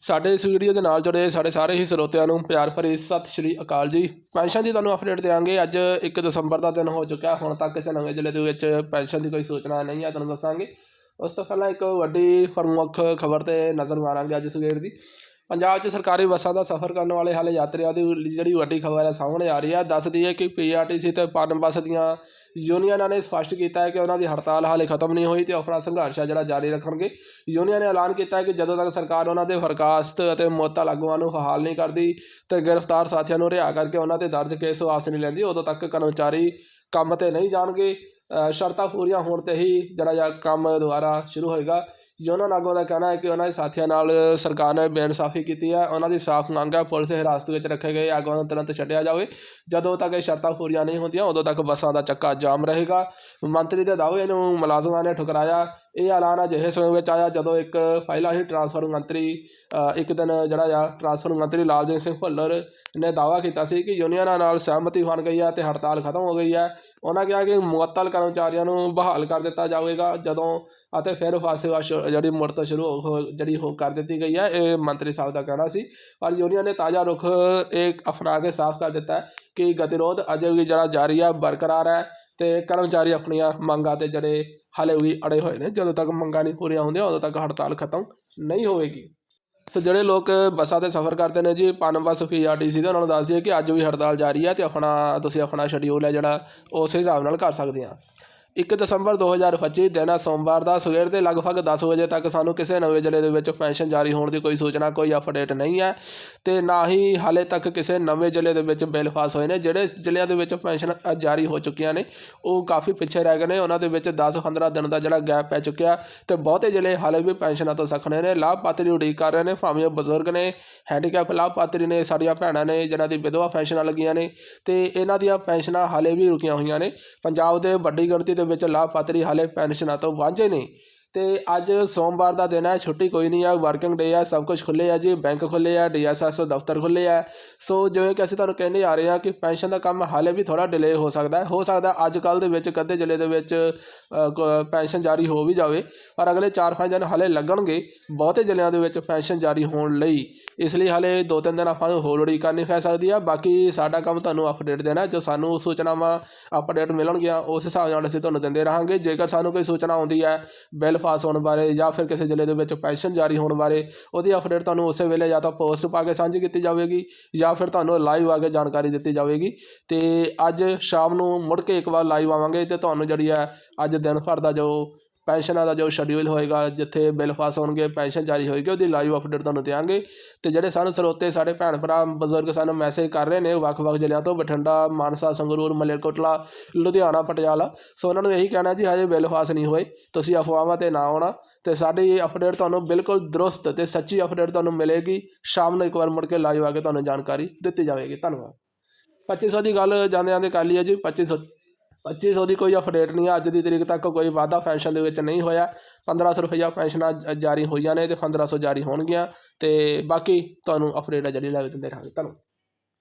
ਸਾਡੇ ਇਸ ਵੀਡੀਓ ਦੇ ਨਾਲ ਜੁੜੇ ਸਾਡੇ ਸਾਰੇ ਹੀ ਸਰੋਤਿਆਂ ਨੂੰ ਪਿਆਰ ਭਰੀ ਸਤਿ ਸ਼੍ਰੀ ਅਕਾਲ ਜੀ। ਪੈਨਸ਼ਨ ਦੀ ਤੁਹਾਨੂੰ ਅਪਡੇਟ ਦੇਵਾਂਗੇ ਅੱਜ 1 ਦਸੰਬਰ ਦਾ ਦਿਨ ਹੋ ਚੁੱਕਾ ਹੁਣ ਤੱਕ ਕਿਸੇ ਨਵੇਂ ਜ਼ਿਲ੍ਹੇ ਦੇ ਵਿੱਚ ਪੈਨਸ਼ਨ ਦੀ ਕੋਈ ਸੂਚਨਾ ਨਹੀਂ ਹੈ, ਤੁਹਾਨੂੰ ਦੱਸਾਂਗੇ। ਉਸ ਤੋਂ ਪਹਿਲਾਂ ਇੱਕ ਵੱਡੀ ਪ੍ਰਮੁੱਖ ਖਬਰ ਤੇ ਨਜ਼ਰ ਮਾਰਾਂਗੇ ਅੱਜ ਸਵੇਰ ਦੀ। ਪੰਜਾਬ 'ਚ ਸਰਕਾਰੀ ਬੱਸਾਂ ਦਾ ਸਫ਼ਰ ਕਰਨ ਵਾਲੇ ਹਾਲੇ ਯਾਤਰੀਆਂ ਦੀ ਜਿਹੜੀ ਵੱਡੀ ਖਬਰ ਹੈ, ਸਾਹਮਣੇ ਆ ਰਹੀ ਹੈ। ਦੱਸਦੀ ਹੈ ਕਿ ਪੀਆਰਟੀਸੀ ਤੇ ਪਨ ਬੱਸ ਦੀਆਂ ਯੂਨੀਅਨਾਂ ਨੇ ਸਪਸ਼ਟ ਕੀਤਾ ਹੈ ਕਿ ਉਹਨਾਂ ਦੀ ਹੜਤਾਲ ਹਾਲੇ ਖਤਮ ਨਹੀਂ ਹੋਈ ਤੇ ਆਪਣਾ ਸੰਘਰਸ਼ ਹੈ ਜਿਹੜਾ ਜਾਰੀ ਰੱਖਣਗੇ। ਯੂਨੀਅਨ ਨੇ ਐਲਾਨ ਕੀਤਾ ਹੈ ਕਿ ਜਦੋਂ ਤੱਕ ਸਰਕਾਰ ਉਹਨਾਂ ਦੇ ਬਰਖਾਸਤ ਅਤੇ ਮੌਤਾਂ ਲਾਗੂਆਂ ਨੂੰ ਬਹਾਲ ਨਹੀਂ ਕਰਦੀ ਤੇ ਗ੍ਰਿਫਤਾਰ ਸਾਥੀਆਂ ਨੂੰ ਰਿਹਾ ਕਰਕੇ ਉਹਨਾਂ ਤੇ ਦਰਜ ਕੇਸ ਵਾਪਸ ਨਹੀਂ ਲੈਂਦੀ, ਉਦੋਂ ਤੱਕ ਕਰਮਚਾਰੀ ਕੰਮ ਤੇ ਨਹੀਂ ਜਾਣਗੇ। ਸ਼ਰਤਾਂ ਪੂਰੀਆਂ ਹੋਣ ਤੇ ਹੀ ਜਿਹੜਾ ਜਾਂ ਕੰਮ ਦੁਬਾਰਾ ਸ਼ੁਰੂ ਹੋਏਗਾ। ਯੂਨੀਅਨ ਆਗੂਆਂ ਦਾ ਕਹਿਣਾ ਹੈ ਕਿ ਉਹਨਾਂ ਦੇ ਸਾਥੀਆਂ ਨਾਲ ਸਰਕਾਰ ਨੇ ਬੇਇਨਸਾਫੀ ਕੀਤੀ ਹੈ। ਉਹਨਾਂ ਦੀ ਸਾਫ਼ ਮੰਗ ਹੈ, ਪੁਲਿਸ ਹਿਰਾਸਤ ਵਿੱਚ ਰੱਖੇ ਗਏ। ਆਗੂਆਂ ਨੂੰ ਤੁਰੰਤ ਛੱਡਿਆ ਜਾਵੇ। ਜਦੋਂ ਤੱਕ ਇਹ ਸ਼ਰਤਾਂ ਪੂਰੀਆਂ ਨਹੀਂ ਹੁੰਦੀਆਂ, ਉਦੋਂ ਤੱਕ ਬੱਸਾਂ ਦਾ ਚੱਕਾ ਜਾਮ ਰਹੇਗਾ। ਮੰਤਰੀ ਦੇ ਦਾਅਵੇ ਨੂੰ ਮੁਲਾਜ਼ਮਾਂ ਨੇ ਠੁਕਰਾਇਆ। ਇਹ ਐਲਾਨ ਅਜਿਹੇ ਸਮੇਂ ਵਿੱਚ ਆਇਆ ਜਦੋਂ ਇੱਕ ਪਹਿਲਾਂ ਹੀ ਟਰਾਂਸਫਰ ਮੰਤਰੀ ਇੱਕ ਦਿਨ ਜਿਹੜਾ ਆ, ਟਰਾਂਸਫਰ ਮੰਤਰੀ ਲਾਲਜੀਤ ਸਿੰਘ ਭੁੱਲਰ ਨੇ ਦਾਅਵਾ ਕੀਤਾ ਸੀ ਕਿ ਯੂਨੀਅਨਾਂ ਨਾਲ ਸਹਿਮਤੀ ਬਣ ਗਈ ਹੈ ਤੇ ਹੜਤਾਲ ਖਤਮ ਹੋ ਗਈ ਹੈ। ਉਹਨਾਂ ਕਿਹਾ ਕਿ ਮੁਅੱਤਲ ਕਰਮਚਾਰੀਆਂ ਨੂੰ ਬਹਾਲ ਕਰ ਦਿੱਤਾ ਜਾਵੇਗਾ ਜਦੋਂ ਅਤੇ ਫਿਰ ਫਾਸੇਵਾ ਜਿਹੜੀ ਮੁੜ ਸ਼ੁਰੂ ਹੋ- ਹੋ ਜਿਹੜੀ ਹੋ ਕਰ ਦਿੱਤੀ ਗਈ ਹੈ, ਇਹ ਮੰਤਰੀ ਸਾਹਿਬ ਦਾ ਕਹਿਣਾ ਸੀ। ਪਰ ਯੂਨੀਅਨ ਨੇ ਤਾਜ਼ਾ ਰੁਖ ਇੱਕ ਅਪਣਾ ਕੇ ਸਾਫ਼ ਕਰ ਦਿੱਤਾ ਕਿ ਗਤੀਰੋਧ ਅਜੇ ਵੀ ਜਿਹੜਾ ਜਾਰੀ ਹੈ ਬਰਕਰਾਰ ਹੈ ਤੇ ਕਰਮਚਾਰੀ ਆਪਣੀਆਂ ਮੰਗਾਂ ਤੇ ਜਿਹੜੇ ਹਾਲੇ ਵੀ ਅੜੇ ਹੋਏ ਨੇ, ਜਦੋਂ ਤੱਕ ਮੰਗਾਂ ਨਹੀਂ ਪੂਰੀਆਂ ਹੁੰਦੀਆਂ, ਉਦੋਂ ਤੱਕ ਹੜਤਾਲ ਖਤਮ ਨਹੀਂ ਹੋਵੇਗੀ। ਸੋ ਜਿਹੜੇ ਲੋਕ ਬੱਸਾਂ ਤੇ ਸਫ਼ਰ ਕਰਦੇ ਨੇ ਜੀ ਪਨ ਬੱਸ ਪੀਆਰਟੀਸੀ ਦੇ ਉਹਨਾਂ ਨੂੰ ਦੱਸ ਦਈਏ ਕਿ ਅੱਜ ਵੀ ਹੜਤਾਲ ਜਾਰੀ ਹੈ ਤੇ ਆਪਣਾ, ਤੁਸੀਂ ਆਪਣਾ ਸ਼ਡਿਊਲ ਹੈ ਜਿਹੜਾ, ਉਸੇ ਹਿਸਾਬ ਨਾਲ ਕਰ ਸਕਦੇ ਆ। 1 ਦਸੰਬਰ 2025 ਦਿਨ ਸੋਮਵਾਰ ਦਾ ਸਵੇਰ ਦੇ ਲਗਭਗ 10 ਵਜੇ ਤੱਕ ਸਾਨੂੰ ਕਿਸੇ ਨਵੇਂ ਜ਼ਿਲ੍ਹੇ ਦੇ ਵਿੱਚ ਪੈਨਸ਼ਨ ਜਾਰੀ ਹੋਣ ਦੀ ਕੋਈ ਸੂਚਨਾ ਕੋਈ ਅਪਡੇਟ ਨਹੀਂ ਹੈ ਤੇ ਨਾ ਹੀ ਹਾਲੇ ਤੱਕ ਕਿਸੇ ਨਵੇਂ ਜ਼ਿਲ੍ਹੇ ਦੇ ਵਿੱਚ ਬਿੱਲ ਪਾਸ ਹੋਏ ਨੇ ਜਿਹੜੇ ਜ਼ਿਲ੍ਹਿਆਂ ਦੇ ਵਿੱਚ ਪੈਨਸ਼ਨ ਅ, ਜਾਰੀ ਹੋ ਚੁੱਕੀਆਂ ਨੇ ਉਹ ਕਾਫੀ ਪਿੱਛੇ ਰਹਿ ਗਏ ਨੇ ਉਹਨਾਂ ਦੇ ਵਿੱਚ 10-15 ਦਿਨ ਦਾ ਜਿਹੜਾ ਗੈਪ ਪੈ ਚੁੱਕਿਆ ਤੇ ਬਹੁਤੇ ਜ਼ਿਲ੍ਹੇ ਹਾਲੇ ਵੀ ਪੈਨਸ਼ਨਾਂ ਤੋਂ ਸਖਣੇ ਨੇ ਲਾਭਪਾਤਰੀ ਉਡੀਕ ਕਰ ਰਹੇ ਨੇ ਭਾਵੇਂ ਉਹ ਬਜ਼ੁਰਗ ਨੇ ਹੈਂਡੀਕੈਪ ਲਾਭਪਾਤਰੀ ਨੇ ਸਾਡੀਆਂ ਭੈਣਾਂ ਨੇ ਜਿਨ੍ਹਾਂ ਦੀ ਵਿਧਵਾ ਪੈਨਸ਼ਨਾਂ ਲੱਗੀਆਂ ਨੇ ਤੇ ਇਹਨਾਂ ਦੀਆਂ ਪੈਨਸ਼ਨਾਂ ਹਾਲੇ ਵੀ ਰੁਕੀਆਂ ਹੋਈਆਂ ਨੇ। ਪੰਜਾਬ ਦੇ ਵੱਡੀ ਗਿਣਤੀ ਦੇ ਵਿੱਚ ਲਾਭਪਾਤਰੀ ਹਾਲੇ ਪੈਨਸ਼ਨਾਂ ਤੋਂ ਵਾਂਝੇ ਨੇ। ਤੇ ਅੱਜ ਸੋਮਵਾਰ ਦਾ ਦਿਨ ਹੈ, ਛੁੱਟੀ ਕੋਈ ਨਹੀਂ ਆ ਵਰਕਿੰਗ ਡੇ ਆ, ਸਭ ਕੁਝ ਖੁੱਲੇ ਆ ਜੀ ਬੈਂਕ ਖੁੱਲੇ ਹੈ ਡੀਐਸਐਸ ਦਫ਼ਤਰ ਖੁੱਲੇ ਆ। ਸੋ ਜਿਵੇਂ ਕਿ ਅਸੀਂ ਤੁਹਾਨੂੰ ਕਹਿੰਦੇ ਆ ਰਹੇ ਹਾਂ ਕਿ ਪੈਨਸ਼ਨ ਦਾ ਕੰਮ ਹਾਲੇ ਵੀ ਥੋੜਾ ਡਿਲੇ ਹੋ ਸਕਦਾ ਹੈ। ਹੋ ਸਕਦਾ ਅੱਜ ਕੱਲ ਦੇ ਵਿੱਚ, ਕਦੇ ਜ਼ਿਲ੍ਹੇ ਦੇ ਵਿੱਚ ਕ- ਪੈਨਸ਼ਨ ਜਾਰੀ ਹੋ ਵੀ ਜਾਵੇ, ਪਰ ਅਗਲੇ 4-5 ਦਿਨ ਹਾਲੇ ਲੱਗਣਗੇ ਬਹੁਤੇ ਜ਼ਿਲ੍ਹਿਆਂ ਦੇ ਵਿੱਚ ਪੈਨਸ਼ਨ ਜਾਰੀ ਹੋਣ ਲਈ। ਇਸ ਲਈ ਹਾਲੇ 2-3 ਦਿਨ ਆਪਾਂ ਨੂੰ ਹੋਰ ਉਡੀਕ ਕਰਨੀ ਪੈ ਸਕਦੀ ਆ। ਬਾਕੀ ਸਾਡਾ ਕੰਮ ਤੁਹਾਨੂੰ ਅਪਡੇਟ ਦੇਣਾ ਜੋ ਸਾਨੂੰ ਸੂਚਨਾਵਾਂ ਅਪਡੇਟ ਮਿਲਣਗੀਆਂ, ਉਸ ਹਿਸਾਬ ਨਾਲ ਅਸੀਂ ਤੁਹਾਨੂੰ ਦਿੰਦੇ ਰਹਾਂਗੇ। ਜੇਕਰ ਸਾਨੂੰ ਕੋਈ ਸੂਚਨਾ ਆਉਂਦੀ ਹੈ, ਬਿੱਲ ਪਾਸ ਹੋਣ ਬਾਰੇ ਜਾਂ ਫਿਰ ਕਿਸੇ ਜ਼ਿਲ੍ਹੇ ਦੇ ਵਿੱਚ ਪੈਨਸ਼ਨ ਜਾਰੀ ਹੋਣ ਬਾਰੇ, ਉਹਦੀ ਅਪਡੇਟ ਤੁਹਾਨੂੰ ਉਸੇ ਵੇਲੇ ਜਾਂ ਤਾਂ ਪੋਸਟ ਪਾ ਕੇ ਸਾਂਝੀ ਕੀਤੀ ਜਾਵੇਗੀ ਜਾਂ ਫਿਰ ਤੁਹਾਨੂੰ ਲਾਈਵ ਆ ਕੇ ਜਾਣਕਾਰੀ ਦਿੱਤੀ ਜਾਵੇਗੀ। ਤੇ ਅੱਜ ਸ਼ਾਮ ਨੂੰ ਮੁੜ ਕੇ ਇੱਕ ਵਾਰ ਲਾਈਵ ਆਵਾਂਗੇ ਤੇ ਤੁਹਾਨੂੰ ਜਿਹੜੀ ਹੈ ਅੱਜ ਦਿਨ ਭਰ ਦਾ ਜੋ ਪੈਨਸ਼ਨਾਂ ਦਾ ਜੋ ਸ਼ਡਿਊਲ ਹੋਏਗਾ, ਜਿੱਥੇ ਬਿੱਲ ਪਾਸ ਹੋਣਗੇ, ਪੈਨਸ਼ਨ ਜਾਰੀ ਹੋਏਗੀ, ਉਹਦੀ ਲਾਈਵ ਅਪਡੇਟ ਤੁਹਾਨੂੰ ਦਿਆਂਗੇ। ਤੇ ਜਿਹੜੇ ਸਾਨੂੰ ਸਰੋਤੇ, ਸਾਡੇ ਭੈਣ ਭਰਾ, ਬਜ਼ੁਰਗ ਸਾਨੂੰ ਮੈਸੇਜ ਕਰ ਰਹੇ ਨੇ ਵੱਖ-ਵੱਖ ਜ਼ਿਲ੍ਹਿਆਂ ਤੋਂ, ਬਠਿੰਡਾ, ਮਾਨਸਾ, ਸੰਗਰੂਰ, ਮਲੇਰਕੋਟਲਾ, ਲੁਧਿਆਣਾ, ਪਟਿਆਲਾ। ਸੋ ਉਹਨਾਂ ਨੂੰ ਇਹੀ ਕਹਿਣਾ ਜੀ, ਹਜੇ ਬਿੱਲ ਪਾਸ ਨਹੀਂ ਹੋਏ, ਤੁਸੀਂ ਅਫਵਾਹਾਂ ਤੇ ਨਾ ਆਉਣਾ। ਤੇ ਸਾਡੀ ਇਹ ਅਪਡੇਟ ਤੁਹਾਨੂੰ ਬਿਲਕੁਲ ਦਰੁਸਤ ਤੇ ਸੱਚੀ ਅਪਡੇਟ ਤੁਹਾਨੂੰ ਮਿਲੇਗੀ। ਸ਼ਾਮ ਨੂੰ ਇੱਕ ਵਾਰ ਮੁੜ ਕੇ ਲਾਈਵ ਆ ਕੇ ਤੁਹਾਨੂੰ ਜਾਣਕਾਰੀ ਦਿੱਤੀ ਜਾਵੇਗੀ। ਧੰਨਵਾਦ। 2500 ਦੀ ਗੱਲ ਜਾਂਦੇ ਜਾਂਦੇ ਕਰ ਲਈਏ ਜੀ 2500 2500 ਦੀ ਕੋਈ ਅਪਡੇਟ ਨਹੀਂ ਆ। ਅੱਜ ਦੀ ਤਰੀਕ ਤੱਕ ਕੋਈ ਵਾਧਾ ਪੈਨਸ਼ਨ ਦੇ ਵਿੱਚ ਨਹੀਂ ਹੋਇਆ। 1500 ਰੁਪਈਆ ਪੈਨਸ਼ਨਾਂ ਜਾਰੀ ਹੋਈਆਂ ਨੇ ਤੇ 1500 ਜਾਰੀ ਹੋਣਗੀਆਂ। ਤੇ ਬਾਕੀ ਤੁਹਾਨੂੰ ਅਪਡੇਟ ਆ ਜਿਹੜੀ ਲੈ ਕੇ ਦਿੰਦੇ ਰਹਾਂਗੇ। ਧੰਨਵਾਦ।